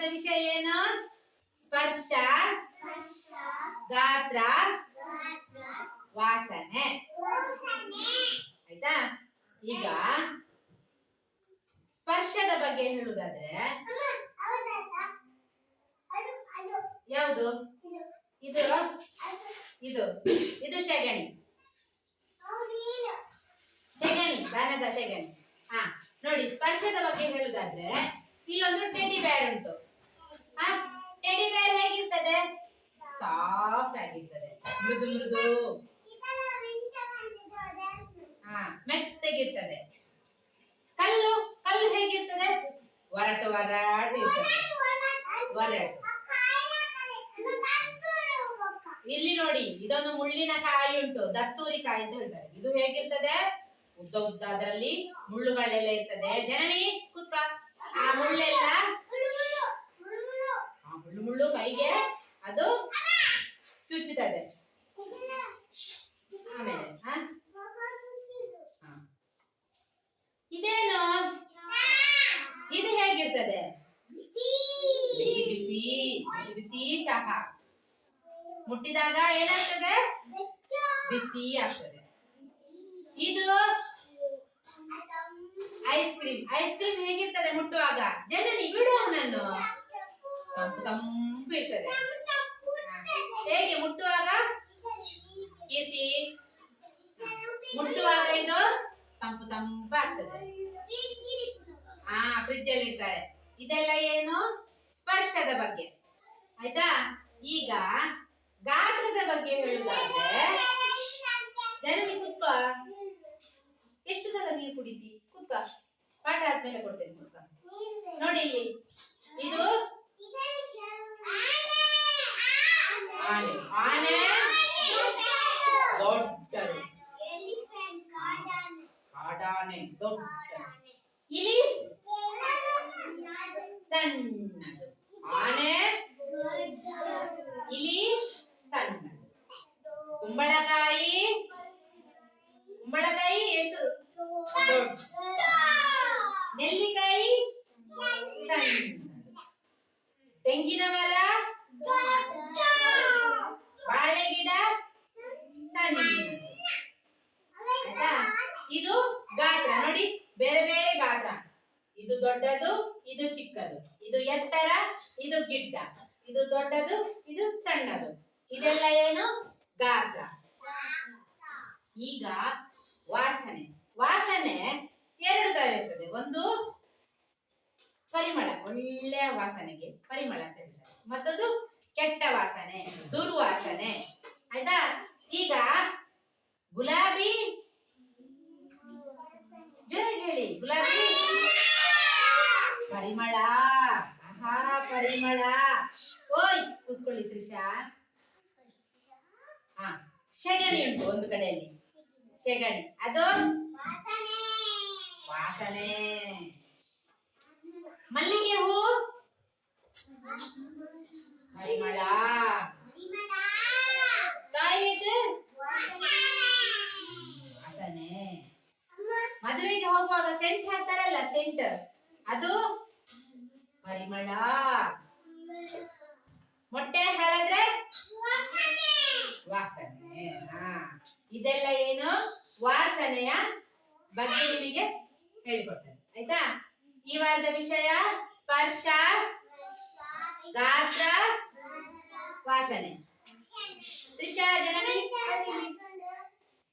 ವಾರದ ವಿಷಯ ಏನು? ಸ್ಪರ್ಶ ಗಾತ್ರ ವಾಸನೆ. ಆಯ್ತಾ? ಈಗ ಸ್ಪರ್ಶದ ಬಗ್ಗೆ ಹೇಳುವುದಾದ್ರೆ ಯಾವುದು? ಇದು. ಇದು? ಇದು. ಶೆಗಣಿ. ಶೆಗಣಿ ದನದ ಶೆಗಣಿ. ಹಾ ನೋಡಿ ಸ್ಪರ್ಶದ ಬಗ್ಗೆ ಹೇಳುದಾದ್ರೆ ಇಲ್ಲೊಂದು ಟೆಡಿ ಬ್ಯಾರ್ ಉಂಟು. ಟೆಡಿ ಬೇರ್ ಹೇಗಿರ್ತದೆ? ಸಾಫ್ಟ್ ಆಗಿರ್ತದೆ. ಮೃದು ಮೃದು. ಹಾ ಮೆತ್ತಗಿರ್ತದೆ. ಕಲ್ಲು ಕಲ್ಲು ಹೇಗಿರ್ತದೆ? ಒರಟು ಒರಟು ಇರ್ತದೆ. ಒರಟು. ಇಲ್ಲಿ ನೋಡಿ ಇದೊಂದು ಮುಳ್ಳಿನ ಕಾಯಿ ಉಂಟು. ದತ್ತೂರಿ ಕಾಯಿ ಅಂತ ಹೇಳ್ತಾರೆ. ಇದು ಹೇಗಿರ್ತದೆ? ಉದ್ದ ಉದ್ದ ಅದರಲ್ಲಿ ಮುಳ್ಳುಗಳೆಲ್ಲ ಇರ್ತದೆ. ಜನನಿ ಕುತ್ಕ. ಆ ಮುಳ್ಳೆಲ್ಲ ಮುಳ್ಳು ಕೈಗೆ ಅದು ಚುಚ್ಚುತ್ತದೆ ಆಮೇಲೆ. ಇದೇನು? ಇದು ಹೇಗಿರ್ತದೆ? ಬಿಸಿ ಬಿಸಿ ಬಿಸಿ ಚಹಾ. ಮುಟ್ಟಿದಾಗ ಏನಾಗ್ತದೆ? ಬಿಸಿ ಆಗ್ತದೆ. ಇದು ಐಸ್ ಕ್ರೀಮ್ ಐಸ್ ಕ್ರೀಮ್ ಹೇಗಿರ್ತದೆ ಮುಟ್ಟುವಾಗ? ಜನನಿ, ಬಿಡು ಅವನನ್ನು. ತಂಪು ಇರ್ತದೆ ಹೇಗೆ ಮುಟ್ಟುವಾಗ? ಕೀರ್ತಿ. ಮುಟ್ಟುವಾಗ ಇದು ತಂಪು ತಂಪು ಆಗ್ತದೆ. ಹಾ ಫ್ರಿಜ್ ಅಲ್ಲಿ ಇಡ್ತಾರೆ. ಇದೆಲ್ಲ ಏನು? ಸ್ಪರ್ಶದ ಬಗ್ಗೆ. ಆಯ್ತಾ? ಈಗ ಗಾತ್ರದ ಬಗ್ಗೆ ಹೇಳುದಾದ್ರೆ ಜನನಿ ಕುತ್ಕ. ಎಷ್ಟು ಸಲ ನೀರು ಕುಡಿತಿ? ಕುತ್ಕ. ಪಾಠ ಆದ್ಮೇಲೆ ಕೊಡ್ತೇನೆ ಕುತ್ಕ. ನೋಡಿ ಇಲ್ಲಿ. ಇದು ಆನೆ ಆನೆ ದೊಡ್ಡದು ಕಾಡಾನೆ ದೊಡ್ಡ ಇಲಿ ಸಣ್ಣ ಆನೆ ಇಲಿ ಸಣ್ಣ ಕುಂಬಳಕಾಯಿ ಕುಂಬಳಕಾಯಿ ಎಷ್ಟು ದೊಡ್ಡ ದೊಡ್ಡದು, ಇದು ಚಿಕ್ಕದು. ಇದು ಎತ್ತರ, ಇದು ಗಿಡ್ಡ. ಇದು ದೊಡ್ಡದು, ಇದು ಸಣ್ಣದು. ಇದೆಲ್ಲ ಏನು? ಗಾತ್ರ. ಈಗ ವಾಸನೆ. ವಾಸನೆ ಎರಡು ತರ ಇರ್ತದೆ ಒಂದು ಪರಿಮಳ, ಒಳ್ಳೆಯ ವಾಸನೆಗೆ ಪರಿಮಳ ಅಂತ ಹೇಳ್ತಾರೆ. ಮತ್ತೊಂದು ಕೆಟ್ಟ ವಾಸನೆ, ದುರ್ವಾಸನೆ. ಆಯ್ತಾ? ಈಗ ಗುಲಾಬಿ, ಜೋರಾಗಿ ಹೇಳಿ. ಗುಲಾಬಿ ಪರಿಮಳ. ಆಹಾ, ಪರಿಮಳ. ಓಯ್, ಕೂತ್ಕೊಳ್ಳಿ ತ್ರಿಷಾ. ಹಾ ಸೆಗಣಿ ಉಂಟು ಒಂದು ಕಡೆಯಲ್ಲಿ. ಸೆಗಣಿ ಅದು? ವಾಸನೆ. ಮಲ್ಲಿಗೆ ಹೂ? ಪರಿಮಳ. ವಾಸನೆ. ಮದುವೆಗೆ ಹೋಗುವಾಗ ಸೆಂಟ್ ಹಾಕ್ತಾರಲ್ಲ, ಸೆಂಟ್. ಅದು? ಪರಿಮಳ. ಮೊಟ್ಟೆ ಹೇಳಿದ್ರೆ? ವಾಸನೆ. ಇದೆಲ್ಲ ಏನು? ವಾಸನೆಯ ಬಗ್ಗೆ ನಿಮಗೆ ಹೇಳಿಕೊಡ್ತೇನೆ. ಆಯ್ತಾ? ಈ ವಾರದ ವಿಷಯ, ಸ್ಪರ್ಶ, ಗಾತ್ರ, ವಾಸನೆ.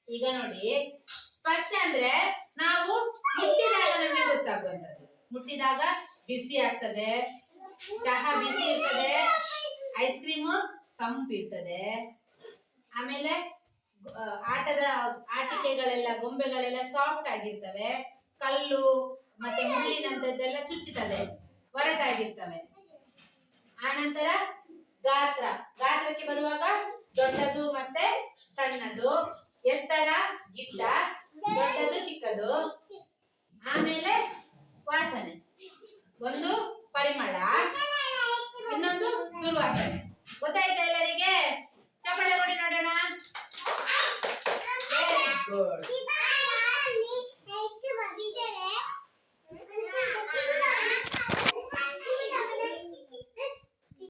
ಈಗ ನೋಡಿ, ಸ್ಪರ್ಶ ಅಂದ್ರೆ ನಾವು ಮುಟ್ಟಿದಾಗ ನಮಗೆ ಗೊತ್ತಾಗುವಂತದ್ದು ಮುಟ್ಟಿದಾಗ ಬಿಸಿ ಆಗ್ತದೆ. ಚಹಾ ಬಿಸಿ ಇರ್ತದೆ. ಐಸ್ ಕ್ರೀಮ್ ತಂಪು ಇರ್ತದೆ. ಆಮೇಲೆ ಆಟದ, ಆಟಿಕೆಗಳೆಲ್ಲ, ಗೊಂಬೆಗಳೆಲ್ಲ ಸಾಫ್ಟ್ ಆಗಿರ್ತವೆ. ಕಲ್ಲು, ಮತ್ತೆ ಮುಳ್ಳಿನಂತದ್ದೆಲ್ಲ ಚುಚ್ಚುತ್ತದೆ ಒರಟಾಗಿರ್ತವೆ. ಆನಂತರ ಗಾತ್ರ. ಗಾತ್ರಕ್ಕೆ ಬರುವಾಗ ದೊಡ್ಡದು good.